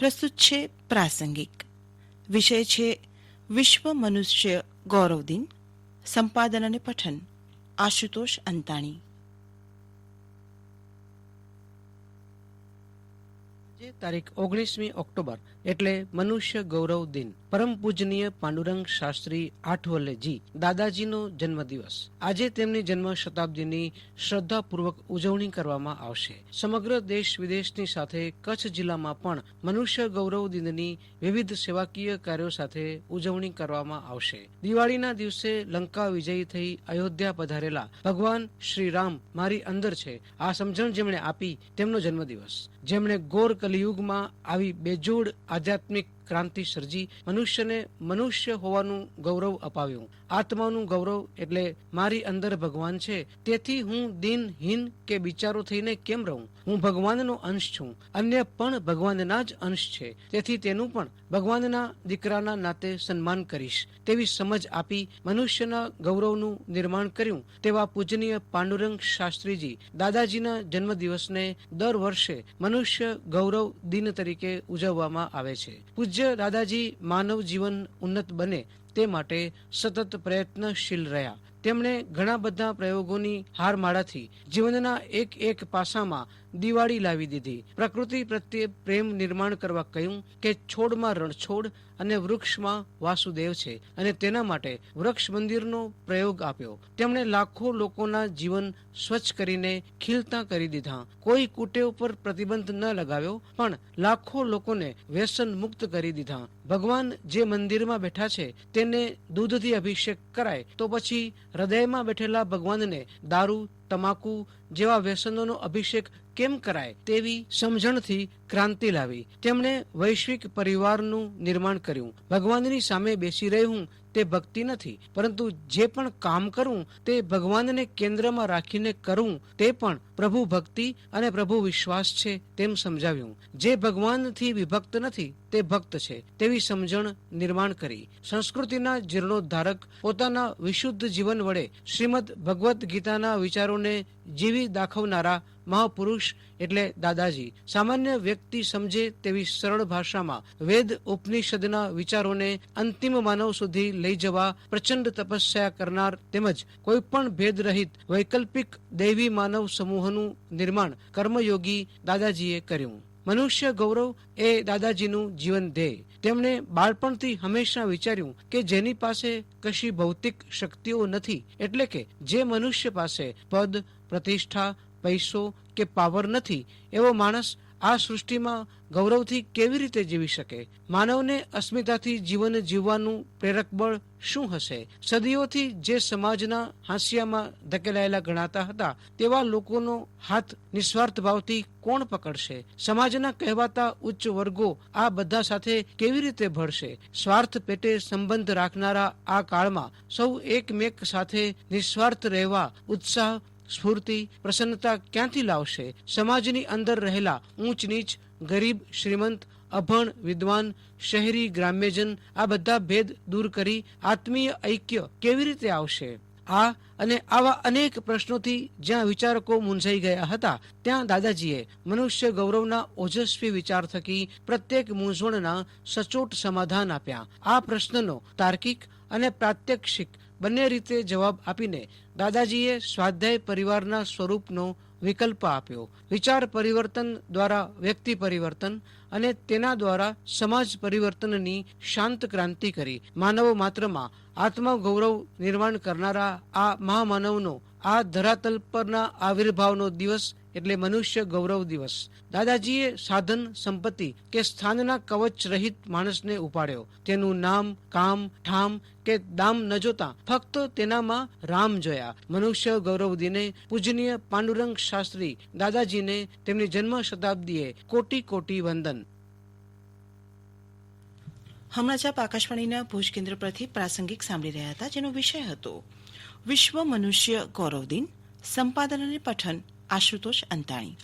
પ્રસ્તુત છે પ્રાસંગિક વિષય છે વિશ્વ મનુષ્ય ગૌરવ દિન સંપાદન અને પઠન આશુતોષ અંતાણી જે તારીખ ઓગણીસમી ઓક્ટોબર એટલે મનુષ્ય ગૌરવ દિન. પરમ પૂજનીય પાંડુરંગ શાસ્ત્રી આઠવલેજી દાદાજીનો જન્મદિવસ. આજે તેમની જન્મ શતાબ્દીની શ્રદ્ધાપૂર્વક ઉજવણી કરવામાં આવશે. સમગ્ર દેશ વિદેશની સાથે, કચ્છ જિલ્લામાં પણ મનુષ્ય ગૌરવ દિનની વિવિધ સેવાકીય કાર્યો સાથે ઉજવણી કરવામાં આવશે. દિવાળીના દિવસે લંકા વિજયી થઈ અયોધ્યા પધારેલા ભગવાન શ્રી રામ મારી અંદર છે. આ સમજણ જેમણે આપી, તેમનો જન્મદિવસ. જેમણે ગોર કલિયુગમાં આવી બેજોડ આધ્યાત્મિક ક્રાંતિ સર્જી મનુષ્યને મનુષ્ય હોવાનું ગૌરવ અપાવ્યું. આત્માનું ગૌરવ એટલે મારી અંદર ભગવાન છે. તેથી હું દિનહીન કે બિચારો થઈને કેમ રહું? હું ભગવાનનો અંશ છું. અન્ય પણ ભગવાનના જ અંશ છે. તેથી તેનું પણ ભગવાનના દીકરાના નાતે સન્માન કરીશ. તેવી સમજ આપી મનુષ્યના ગૌરવનું નિર્માણ કર્યું. તેવા પૂજનીય પાંડુરંગ શાસ્ત્રીજી દાદાજીના જન્મદિવસને દર વર્ષે મનુષ્ય ગૌરવ દિન તરીકે ઉજવવામાં આવે છે. પૂજ્ય દાદાજી માનવ જીવન ઉન્નત બને તે માટે સતત પ્રયત્નશીલ રહ્યા. તેમણે ઘણા બધા પ્રયોગોની હારમાળાથી જીવનના એક એક પાસામાં દિવાળી લાવી દીધી. પ્રકૃતિ પ્રત્યે પ્રેમ નિર્માણ કરવા કહ્યું કે છોડમાં રણછોડ અને વૃક્ષમાં વાસુદેવ છે અને તેના માટે વૃક્ષ મંદિરનો પ્રયોગ આપ્યો. તેમણે લાખો લોકોના જીવન સ્વચ્છ કરીને ખીલતા કરી દીધા. કોઈ કુટેવ પર પ્રતિબંધ ન લગાવ્યો, પણ લાખો લોકોને વ્યસન મુક્ત કરી દીધા. ભગવાન જે મંદિરમાં બેઠા છે, તેને દૂધથી અભિષેક કરાય તો પછી હૃદયમાં બેઠેલા ભગવાનને દારૂ તમાકુ જેવા વ્યસનોનો અભિષેક કેમ કરાય તેવી સમજણથી ક્રાંતિ લાવી. તેમણે વૈશ્વિક પરિવારનું નિર્માણ કર્યું. ભગવાનની સામે બેસી રહેવું તે ભક્તિ નથી, પરંતુ જે પણ કામ કરવું તે ભગવાનને કેન્દ્રમાં રાખીને કરવું તે પણ પ્રભુ ભક્તિ અને પ્રભુ વિશ્વાસ છે તેમ સમજાવ્યું. જે ભગવાનથી વિભક્ત નથી તે ભક્ત છે તેવી સમજણ નિર્માણ કરી. સંસ્કૃતિના જીર્ણોદ્ધારક પોતાના વિશુદ્ધ જીવન વડે શ્રીમદ ભગવદ્ ગીતાના વિચારોને જીવી દાખવનારા મહાપુરુષ એટલે દાદાજી. સામાન્ય વ્યક્તિ સમજે તેવી સરળ ભાષામાં વેદ ઉપનિષદના વિચારોને અંતિમ માનવ સુધી લઈ જવા પ્રચંડ તપસ્યા કરનાર તેમજ કોઈ પણ ભેદ રહિત વૈકલ્પિક દૈવી માનવ સમૂહનું નિર્માણ કર્મયોગી દાદાજીએ કર્યું. મનુષ્ય ગૌરવ એ દાદાજીનું જીવન ધ્યેય. તેમણે બાળપણથી હંમેશા વિચાર્યું કે જેની પાસે કશી ભૌતિક શક્તિઓ નથી, એટલે કે જે મનુષ્ય પાસે પદ, પ્રતિષ્ઠા, પૈસો કે પાવર નથી, એવો માણસ આ સૃષ્ટિમાં ગૌરવથી કેવી રીતે જીવી શકે? માનવને અસ્મિતાથી જીવન જીવવાનું પ્રેરક બળ શું હશે? સદીઓથી જે સમાજના હાંસિયામાં ધકેલાયેલા ગણાતા હતા, તેવા લોકોનો હાથ નિસ્વાર્થ ભાવથી કોણ પકડશે? સમાજના કહેવાતા ઉચ્ચ વર્ગો આ બધા સાથે કેવી રીતે ભળશે? સ્વાર્થ પેટે સંબંધ રાખનારા આ કાળમાં સૌ એકમેક સાથે નિસ્વાર્થ રહેવા, ઉત્સાહ સ્ફૂર્તિ, પ્રસન્નતા ક્યાંથી લાવશે? સમાજની અંદર રહેલા ઊંચ નીચ, ગરીબ, શ્રીમંત, અભણ, વિદ્વાન, શહેરી, ગ્રામ્યજન, આ બધા ભેદ દૂર કરી આત્મીય ઐક્ય કેવી રીતે આવશે? આ અને આવા અનેક પ્રશ્નોથી જ્યાં વિચારકો મૂંઝાઈ ગયા હતા, ત્યાં દાદાજીએ મનુષ્ય ગૌરવના ઓજસ્વી વિચાર થકી પ્રત્યેક મૂંઝવણના સચોટ સમાધાન આપ્યા. આ પ્રશ્નનો તાર્કિક અને પ્રાત્યક્ષિક બંને રીતે જવાબ આપીને દાદાજીએ સ્વાધ્યાય પરિવારના સ્વરૂપનો વિકલ્પ આપ્યો. વિચાર પરિવર્તન દ્વારા વ્યક્તિ પરિવર્તન અને તેના દ્વારા સમાજ પરિવર્તનની શાંત ક્રાંતિ કરી. માનવ માત્રમાં આત્મગૌરવ નિર્માણ કરનારા આ મહામાનવનો આ ધરાતલ પરના આવિર્ભાવનો દિવસ એટલે મનુષ્ય ગૌરવ દિવસ. દાદાજીએ સાધન, સંપત્તિ કે સ્થાનના કવચ રહિત માણસને ઉપાડ્યો. તેનું નામ કામ, ઠામ કે દામ ન જોતા ફક્ત તેનામાં રામ જોયા. મનુષ્ય ગૌરવ દિને પૂજનીય પાંડુરંગ શાસ્ત્રી દાદાજીને તેમની જન્મ શતાબ્દીએ કોટી કોટી વંદન. હમણાં જ આકાશવાણીના ભુજ કેન્દ્ર પરથી પ્રાસંગિક સાંભળી રહ્યા હતા, જેનો વિષય હતો વિશ્વ મનુષ્ય ગૌરવ દિન સંપાદન અને પઠન આશુતોષ અંતાણી.